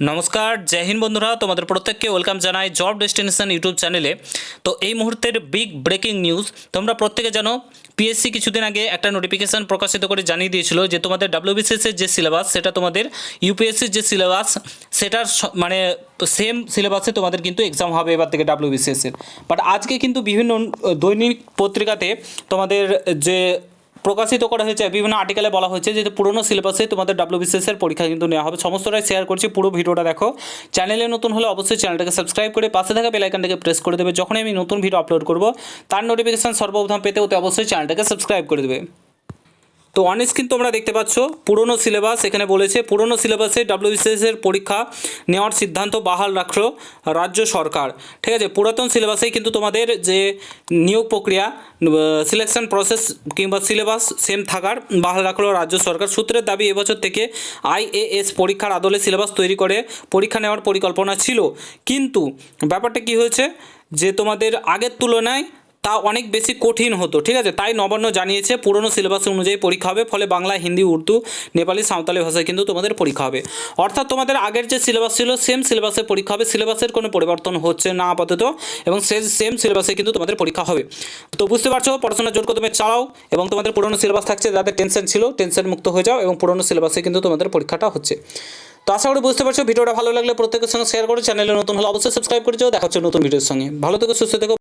নমস্কার, জয় হিন্দ বন্ধুরা, তোমাদের প্রত্যেককে ওয়েলকাম জানাই জব ডেস্টিনেশন ইউটিউব চ্যানেলে। তো এই মুহূর্তের বিগ ব্রেকিং নিউজ, তোমরা প্রত্যেকে জানো পিএসসি কিছুদিন আগে একটা নোটিফিকেশন প্রকাশিত করে জানিয়ে দিয়েছিল যে তোমাদের ডাব্লিউবিসিএস এর যে সিলেবাস সেটা তোমাদের ইউপিএসসির যে সিলেবাস সেটার মানে সেম সিলেবাসে তোমাদের কিন্তু এক্সাম হবে এবার থেকে ডাব্লিউবিসিএস এর। বাট আজকে কিন্তু বিভিন্ন দৈনিক পত্রিকাতে তোমাদের যে প্রকাশিত করা হয়েছে, বিভিন্ন আর্টিকেলে বলা হয়েছে যে পুরনো সিলেবাসে তোমাদের ডাব্লিউবিসিএস এর পরীক্ষা কিন্তু নেওয়া হবে। সমস্তটাই শেয়ার করছি, পুরো ভিডিওটা দেখো। চ্যানেলে নতুন হলে অবশ্যই চ্যানেলটাকে সাবস্ক্রাইব করে পাশে থাকা বেলাইকানটাকে প্রেস করে দেবে। যখনই আমি নতুন ভিডিও আপলোড করব, তার নোটিফিকেশান সর্বপ্রথম পেতে ওতে অবশ্যই চ্যানেলটাকে সাবস্ক্রাইব করে দেবে। তো অন স্ক্রিন তোমরা দেখতে পাচ্ছ, পুরনো সিলেবাস এখানে বলেছে, পুরনো সিলেবাসে এর পরীক্ষা নেওয়ার সিদ্ধান্ত বাহাল রাখল রাজ্য সরকার। ঠিক আছে, পুরাতন সিলেবাসেই কিন্তু তোমাদের যে নিয়োগ প্রক্রিয়া সিলেকশন প্রসেস কিংবা সিলেবাস সেম থাকার বাহাল রাখল রাজ্য সরকার। সূত্রের দাবি এবছর থেকে আইএএস পরীক্ষার আদলে সিলেবাস তৈরি করে পরীক্ষা নেওয়ার পরিকল্পনা ছিল। কিন্তু ব্যাপারটা কি হয়েছে? যে তোমাদের আগের তুলনায় তা অনেক বেশি কঠিন হতো, ঠিক আছে? তাই নবান্ন জানিয়েছে, পুরনো সিলেবাস অনুযায়ী পরীক্ষা হবে, ফলে বাংলা, হিন্দি, উর্দু, নেপালি, সাঁওতালি ভাষায় কিন্তু তোমাদের পরীক্ষা হবে। অর্থাৎ তোমাদের আগের যে সিলেবাস ছিল সেম সিলেবাসে পরীক্ষা হবে সিলেবাসের কোনো পরিবর্তন হচ্ছে না আপাতত, এবং সে সেম সিলেবাসে কিন্তু তোমাদের পরীক্ষা হবে। তো বুঝতে পারছ পড়াশোনা জোর কদমে চালাও, এবং তোমাদের পুরনো সিলেবাস থাকছে যাদের টেনশন ছিল টেনশন মুক্ত হয়ে যাও, এবং পুরনো সিলেবাসে কিন্তু তোমাদের পরীক্ষাটা হচ্ছে। তো আশা করি বুঝতে পারছ, ভিডিওটা ভালো লাগলে প্রত্যেকের সঙ্গে শেয়ার করো চ্যানেলে নতুন হলে অবশ্যই সাবস্ক্রাইব করে যাও, দেখা নতুন ভিডিওর সঙ্গে। ভালো থেকো, সুস্থ থেকো